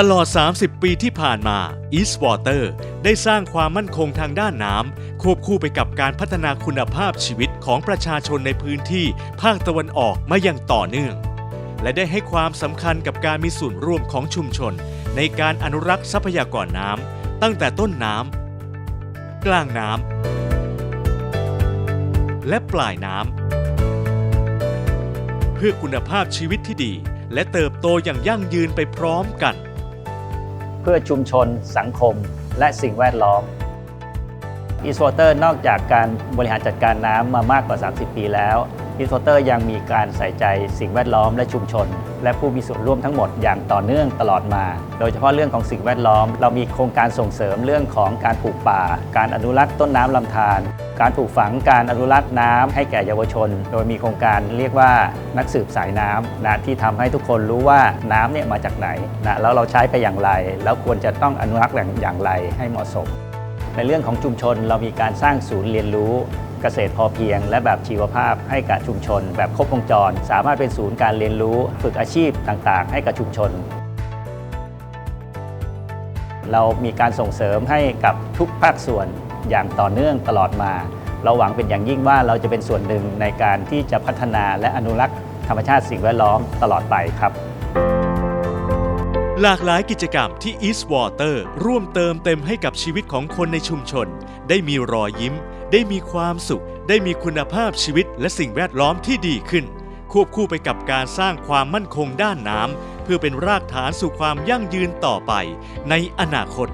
ตลอด 30 ปีที่ผ่านมา East Water ได้สร้างความมั่นคงทางด้านน้ำควบคู่ไปกับการพัฒนาคุณภาพชีวิตของประชาชนในพื้นที่ภาคตะวันออกมาอย่างต่อเนื่อง และได้ให้ความสำคัญกับการมีส่วนร่วมของชุมชน ในการอนุรักษ์ทรัพยากรน้ำตั้งแต่ต้นน้ำกลางน้ำและปลายน้ำเพื่อคุณภาพชีวิตที่ดี และเติบโตอย่างยั่งยืนไปพร้อมกัน เพื่อชุมชน สังคม และสิ่งแวดล้อม e s w a t e r นอกจากการบริหารจัดการน้ำมามากกว่า 30 ปีแล้ว e s w a t e r ยังมีการใส่ใจสิ่งแวดล้อมและชุมชน และผู้มีส่วนร่วมทั้งหมดอย่างต่อเนื่องตลอดมา โดยเฉพาะเรื่องของสิ่งแวดล้อม เรามีโครงการส่งเสริมเรื่องของการปลูกป่า การอนุรักษ์ต้นน้ำลำธาร การปลูกฝังการอนุรักษ์น้ำให้แก่เยาวชน โดยมีโครงการเรียกว่านักสืบสายน้ำนะที่ทำให้ทุกคนรู้ว่าน้ำเนี่ยมาจากไหนนะแล้วเราใช้ไปอย่างไร แล้วควรจะต้องอนุรักษ์อย่างไรให้เหมาะสม ในเรื่องของชุมชนเรามีการสร้างศูนย์เรียนรู้เกษตรพอเพียง และแบบชีวภาพให้กับชุมชน แบบครบวงจร สามารถเป็นศูนย์การเรียนรู้ฝึกอาชีพต่างๆ ให้กับชุมชนเรามีการส่งเสริมให้กับทุกภาคส่วน อย่างต่อเนื่องตลอดมา เราหวังเป็นอย่างยิ่งว่าเราจะเป็นส่วนหนึ่งในการที่จะพัฒนาและอนุรักษ์ธรรมชาติสิ่งแวดล้อมตลอดไปครับ หลากหลายกิจกรรมที่ East Water ร่วมเติมเต็มให้กับชีวิตของคนในชุมชน ได้มีรอยยิ้ม ได้มีความสุข ได้มีคุณภาพชีวิตและสิ่งแวดล้อมที่ดีขึ้น ควบคู่ไปกับการสร้างความมั่นคงด้านน้ำเพื่อเป็นรากฐานสู่ความยั่งยืนต่อไปในอนาคต